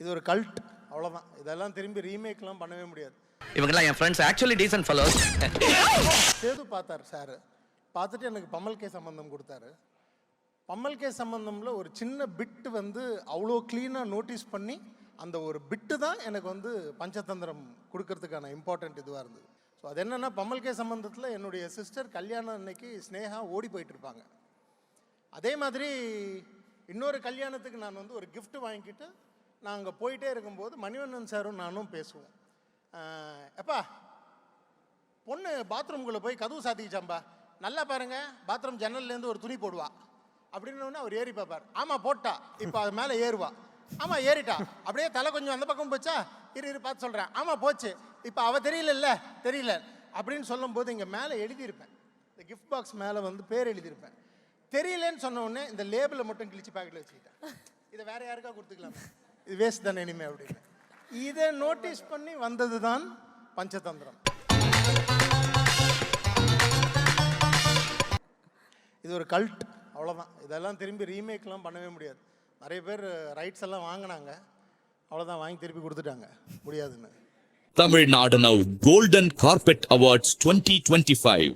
இது ஒரு கல்ட் அவ்வளோதான் இதெல்லாம் திரும்பி ரீமேக்லாம் பண்ணவே முடியாது. இவங்கெல்லாம் என் friends actually decent fellows Sethu பார்த்தார் சார். பார்த்துட்டு எனக்கு பம்மல் கே சம்பந்தம் கொடுத்தாரு. பம்மல் கே சம்பந்தம்ல ஒரு சின்ன பிட்டு வந்து அவ்வளோ க்ளீனாக நோட்டீஸ் பண்ணி அந்த ஒரு பிட்டு தான் எனக்கு வந்து பஞ்சதந்திரம் கொடுக்கறதுக்கான இம்பார்ட்டன்ட் இதுவாக இருந்தது. ஸோ அது என்னென்னா பம்மல் கே சம்பந்தத்தில் என்னுடைய சிஸ்டர் கல்யாணம் அன்னைக்கு ஸ்னேகா ஓடி போயிட்டு இருப்பாங்க. அதே மாதிரி இன்னொரு கல்யாணத்துக்கு நான் வந்து ஒரு gift வாங்கிக்கிட்டு நான் அங்கே போயிட்டே இருக்கும்போது மணிவண்ணன் சாரும் நானும் பேசுவோம். எப்பா பொண்ணு பாத்ரூம்குள்ளே போய் கதவு சாத்திக்கிச்சாம்பா. நல்லா பாருங்க பாத்ரூம் ஜன்னல்லேருந்து ஒரு துணி போடுவா. அப்படின்னு அவர் ஏறி பார்ப்பார். ஆமாம் போட்டா. இப்போ அது மேலே ஏறுவா. ஆமாம் ஏறிட்டா. அப்படியே தலை கொஞ்சம் அந்த பக்கம் போச்சா? இரு இரு பார்த்து சொல்கிறேன் ஆமாம் போச்சு. இப்போ அவள் தெரியலல்ல? தெரியல. அப்படின்னு சொல்லும்போது இங்கே மேலே எழுதியிருப்பேன். இந்த கிஃப்ட் பாக்ஸ் மேலே வந்து பேர் எழுதியிருப்பேன். தெரியலன்னு சொன்ன உடனே இந்த லேபிளை மட்டும் கிழிச்சு பேக்கெட்டில் வச்சுக்கிட்டேன். இதை வேற யாருக்கா கொடுத்துக்கலாம்? இது வேஸ்ட் தானே இனிமே அப்படின்னு இதை நோட்டீஸ் பண்ணி வந்தது தான் பஞ்சதந்திரம். இது ஒரு கல்ட் அவ்வளோதான் இதெல்லாம் திரும்பி ரீமேக்லாம் பண்ணவே முடியாது. நிறைய பேர் ரைட்ஸ் எல்லாம் வாங்கினாங்க. அவ்வளோதான் வாங்கி திருப்பி கொடுத்துட்டாங்க. முடியாதுன்னு. Tamil Nadu now golden carpet awards twenty twenty five